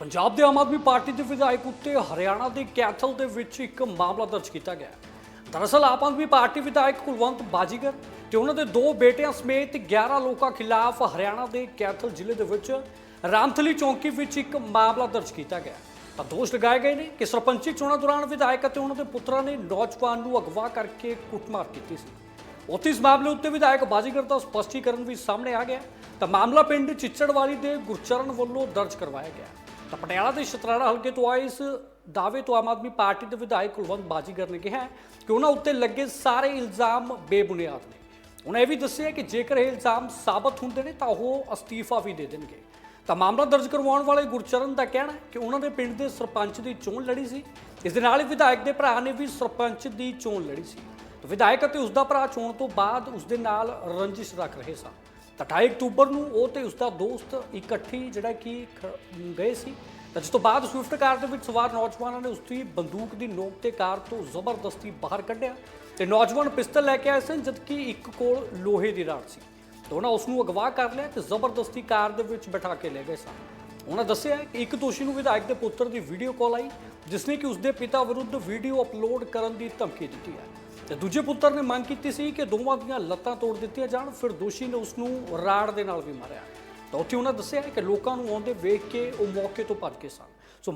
ਪੰਜਾਬ ਦੇ ਆਮ ਆਦਮੀ ਪਾਰਟੀ ਦੇ ਵਿਧਾਇਕ ਉੱਤੇ ਹਰਿਆਣਾ ਦੇ ਕੈਥਲ ਦੇ ਵਿੱਚ ਇੱਕ ਮਾਮਲਾ ਦਰਜ ਕੀਤਾ ਗਿਆ। ਦਰਅਸਲ ਆਮ ਆਦਮੀ ਪਾਰਟੀ ਵਿਧਾਇਕ ਕੁਲਵੰਤ ਬਾਜੀਗਰ ਤੇ ਉਹਨਾਂ ਦੇ ਦੋ ਬੇਟਿਆਂ ਸਮੇਤ 11 ਲੋਕਾਂ ਖਿਲਾਫ ਹਰਿਆਣਾ ਦੇ ਕੈਥਲ ਜ਼ਿਲ੍ਹੇ ਦੇ ਵਿੱਚ ਰਾਮਥਲੀ ਚੌਂਕੀ ਵਿੱਚ ਇੱਕ ਮਾਮਲਾ ਦਰਜ ਕੀਤਾ ਗਿਆ। ਤਾਂ ਦੋਸ਼ ਲਗਾਏ ਗਏ ਨੇ ਕਿ ਸਰਪੰਚੀ ਚੋਣਾਂ ਦੌਰਾਨ ਵਿਧਾਇਕ ਅਤੇ ਉਹਨਾਂ ਦੇ ਪੁੱਤਰਾਂ ਨੇ ਨੌਜਵਾਨ ਨੂੰ ਅਗਵਾ ਕਰਕੇ ਕੁੱਟਮਾਰ ਕੀਤੀ ਸੀ। ਉੱਥੇ ਇਸ ਮਾਮਲੇ ਉੱਤੇ ਵਿਧਾਇਕ ਬਾਜੀਗਰ ਦਾ ਸਪਸ਼ਟੀਕਰਨ ਵੀ ਸਾਹਮਣੇ ਆ ਗਿਆ। ਤਾਂ ਮਾਮਲਾ ਪਿੰਡ ਚਿੱਚੜਵਾਲੀ ਦੇ ਗੁਰਚਰਨ ਵੱਲੋਂ ਦਰਜ ਕਰਵਾਇਆ ਗਿਆ। ਤਾਂ ਪਟਿਆਲਾ ਦੇ ਸ਼ਤਰਾਣਾ ਹਲਕੇ ਤੋਂ ਆਏ ਇਸ ਦਾਅਵੇ ਤੋਂ ਆਮ ਆਦਮੀ ਪਾਰਟੀ ਦੇ ਵਿਧਾਇਕ ਕੁਲਵੰਤ ਬਾਜੀਗਰ ਨੇ ਕਿਹਾ ਕਿ ਉਹਨਾਂ ਉੱਤੇ ਲੱਗੇ ਸਾਰੇ ਇਲਜ਼ਾਮ ਬੇਬੁਨਿਆਦ ਨੇ। ਉਹਨਾਂ ਇਹ ਵੀ ਦੱਸਿਆ ਕਿ ਜੇਕਰ ਇਹ ਇਲਜ਼ਾਮ ਸਾਬਤ ਹੁੰਦੇ ਨੇ ਤਾਂ ਉਹ ਅਸਤੀਫਾ ਵੀ ਦੇ ਦੇਣਗੇ। ਤਾਂ ਮਾਮਲਾ ਦਰਜ ਕਰਵਾਉਣ ਵਾਲੇ ਗੁਰਚਰਨ ਦਾ ਕਹਿਣਾ ਹੈ ਕਿ ਉਹਨਾਂ ਦੇ ਪਿੰਡ ਦੇ ਸਰਪੰਚ ਦੀ ਚੋਣ ਲੜੀ ਸੀ। ਇਸ ਦੇ ਨਾਲ ਹੀ ਵਿਧਾਇਕ ਦੇ ਭਰਾ ਨੇ ਵੀ ਸਰਪੰਚ ਦੀ ਚੋਣ ਲੜੀ ਸੀ। ਵਿਧਾਇਕ ਅਤੇ ਉਸ ਦਾ ਭਰਾ ਚੋਣ ਤੋਂ ਬਾਅਦ ਉਸ ਦੇ ਨਾਲ ਰੰਜਿਸ਼ ਰੱਖ ਰਹੇ ਸਨ। ਤਾਂ 28 ਅਕਤੂਬਰ ਨੂੰ ਉਹ ਤੇ ਉਸਦਾ ਦੋਸਤ ਇਕੱਠੀ ਜਿਹੜਾ ਕਿ ਖ- ਗਏ ਸੀ। ਤਾਂ ਜਿਸ ਤੋਂ ਬਾਅਦ ਸਵਿਫਟ ਕਾਰ ਦੇ ਵਿੱਚ ਸਵਾਰ ਨੌਜਵਾਨਾਂ ਨੇ ਉਸ ਦੀ ਬੰਦੂਕ ਦੀ ਨੋਕ ਤੇ ਕਾਰ ਤੋਂ ਜ਼ਬਰਦਸਤੀ ਬਾਹਰ ਕੱਢਿਆ ਤੇ ਨੌਜਵਾਨ ਪਿਸਤਲ ਲੈ ਕੇ ਆਏ ਸਨ, ਜਦਕਿ ਇੱਕ ਕੋਲ ਲੋਹੇ ਦੀ ਰਾੜ ਸੀ। ਤੇ ਉਹਨਾਂ ਉਸ ਨੂੰ ਅਗਵਾ ਕਰ ਲਿਆ ਤੇ ਜ਼ਬਰਦਸਤੀ ਕਾਰ ਦੇ ਵਿੱਚ ਬਿਠਾ ਕੇ ਲੈ ਗਏ ਸਨ। ਉਹਨਾਂ ਦੱਸਿਆ ਕਿ ਇੱਕ ਦੋਸ਼ੀ ਨੂੰ ਵਿਧਾਇਕ ਦੇ ਪੁੱਤਰ ਦੀ ਵੀਡੀਓ ਕਾਲ ਆਈ, ਜਿਸ ਨੇ ਕਿ ਉਸ ਦੇ ਪਿਤਾ ਵਿਰੁੱਧ ਵੀਡੀਓ ਅਪਲੋਡ ਕਰਨ ਦੀ ਧਮਕੀ ਦਿੱਤੀ ਹੈ। ਤੇ ਦੂਜੇ ਪੁੱਤਰ ਨੇ ਮੰਗ ਕੀਤੀ ਸੀ ਕਿ ਦੋਵਾਂ ਦੀਆਂ ਲੱਤਾਂ ਤੋੜ ਦਿੱਤੀਆਂ ਜਾਣ, ਫਿਰ ਦੋਸ਼ੀ ਨੇ ਉਸ ਨੂੰ ਰਾੜ ਦੇ ਨਾਲ ਵੀ ਮਾਰਿਆ। ਤਾਂ ਉੱਥੇ ਉਹਨਾਂ ਦੱਸਿਆ ਕਿ ਲੋਕਾਂ ਨੂੰ ਆਉਂਦੇ ਵੇਖ ਕੇ ਉਹ ਮੌਕੇ ਤੋਂ ਭੱਜ ਗਏ ਸਨ। ਸੋ